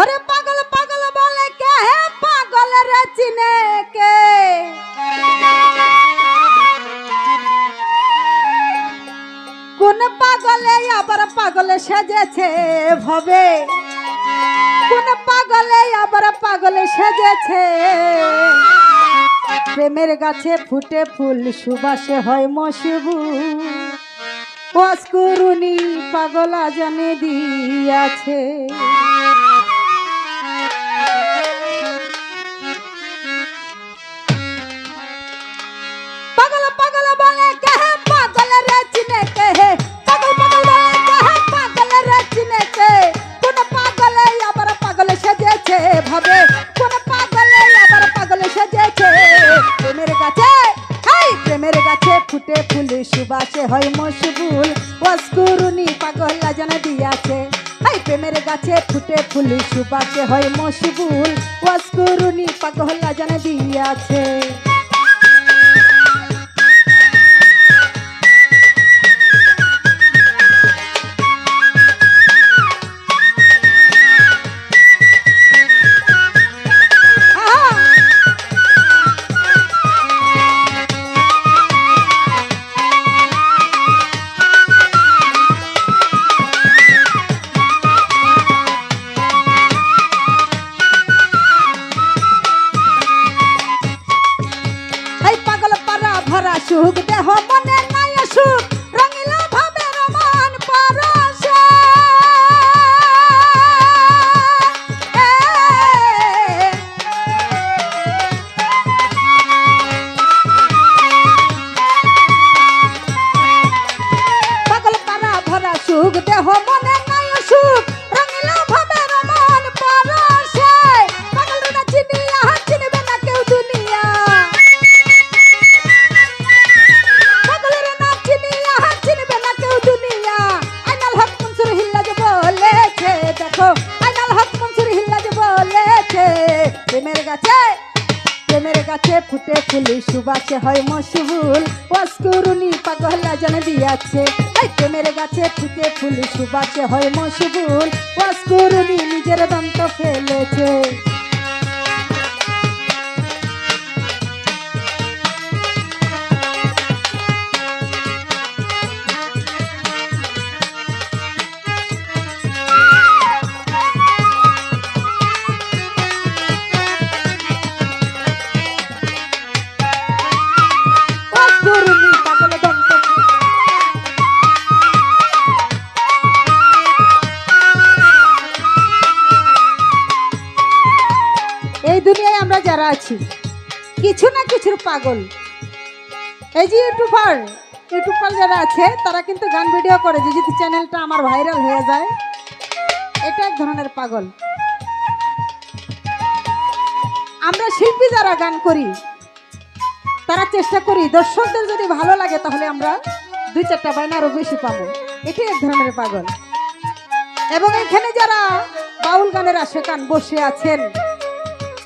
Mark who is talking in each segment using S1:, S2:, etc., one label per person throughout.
S1: ওরে পাগল পাগল বলে কে? হে পাগল রে চিনে কে? কোন পাগলে আবার পাগলে সেজেছে ভবে? কোন পাগলে আবার পাগলে সেজেছে? প্রেমের গাছে ফুটে ফুল, সুবাসে হয় মশবু। অস্কুরুনি পাগলা জানে দিয়াছে। ফুটে ফুল, সুবাসে হয় মশগুল। ওয়াসকুরুনি পাগল জানা দিয়াছে। হাই, প্রেমের গাছে ফুটে ফুল, সুবাসে হয় মশগুল। ওয়াসকুরুনি পাগল জানা দিয়াছে। ফুলি সুবাসে হয় মশুল ওয়াসকুরুনি পাগলা জন দিয়াছে। এই প্রেমের গাছে ফুটে ফুলি সুবাসে হয় মশুল ওয়াসকুরুনি নিজের দন্ত ফেলেছে। এই দুনিয়ায় আমরা যারা আছি, কিছু না কিছুর পাগল। এই যে ইউটিউবার ইউটিউবার যারা আছে, তারা কিন্তু গান ভিডিও করে যে যদি চ্যানেলটা আমার ভাইরাল হয়ে যায়, এটা এক ধরনের পাগল। আমরা শিল্পী যারা গান করি, তারা চেষ্টা করি, দর্শকদের যদি ভালো লাগে তাহলে আমরা দুই চারটা আরও বেশি পাবো। এটাই এক ধরনের পাগল। এবং এখানে যারা বাউল গানের আশেকান বসে আছেন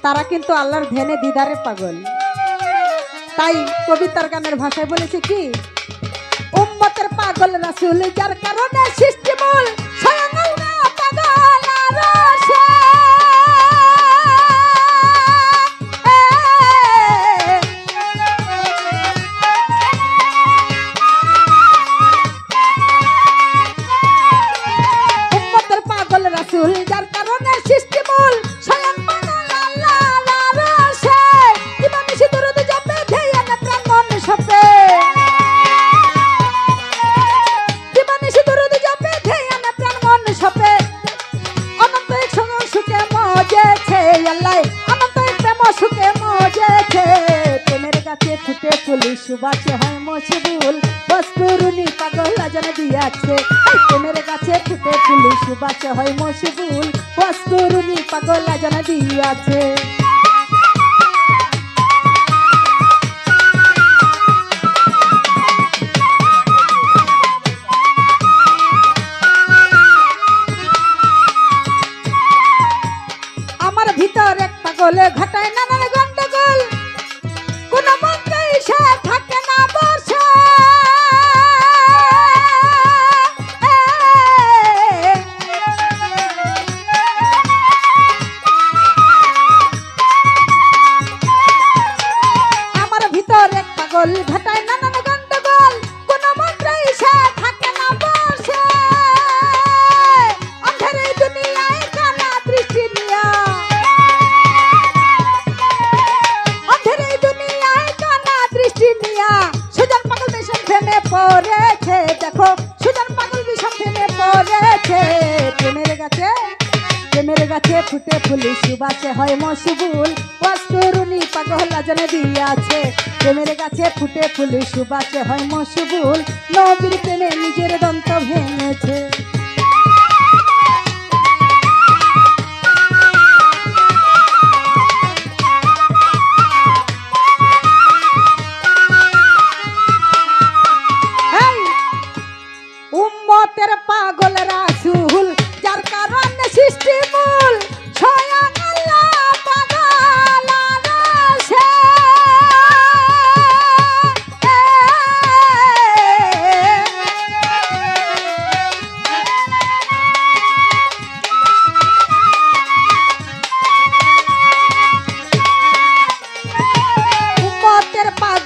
S1: তারা কিন্তু আল্লাহর ধ্যানে দিদারে পাগল। তাই কবিতার গানের ভাষায় বলেছে কি, উম্মতের পাগল রাসূল যার কারণে সৃষ্টি পাগল উম্মতের পাগল রাসূল যার সুবাসে হয় মশবুল বস্তুরুনি পাগল আজান দিয়াছে। প্রেমের কাছে ফুটে ফুলি সুবাসে হয় মশবুল বস্তুরুনি পাগল আজান দিয়াছে। আমার ভিতর এক পাগলে পড়েছে, দেখো, সুজন পাগল বিষম প্রেমে পড়েছে। প্রেমের গাছে প্রেমের গাছে ফুটে ফুলি, সুবাসে হয় মশুবুল অস্তরুণী পাগল লাজনে দিয়াছে। প্রেমের গাছে ফুটে ফুলি, সুবাসে হয় মশুবুল নবীর প্রেমে নিজের দন্ত ভেঙেছে।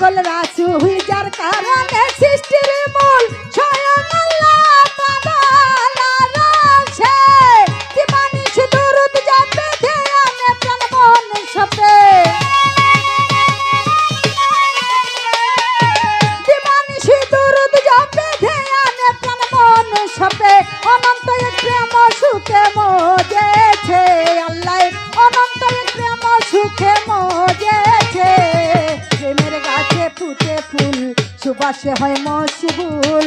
S1: পাগল রাসূল যার কারণে সৃষ্টির মূল স্বয়ং আল্লাহ পাগল আরশে। দিবানিশ দুরুদ জপে ধ্যানে প্রাণ মন সপে। দিবানিশ দুরুদ জপে ধ্যানে প্রাণ মন সপে। অনন্ত প্রেম সুখে মজেছে আল্লাহ, অনন্ত প্রেম সুখে মজেছে সুবাসে হয় মশগুল।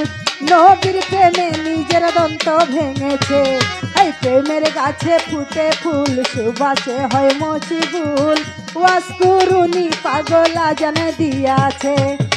S1: নবীর প্রেমে নিজের দন্ত ভেঙেছে। এই প্রেমের গাছে ফুটে ফুল, সুবাসে হয় মশগুল। ওয়াস করুনি পাগলা জানে দিয়াছে।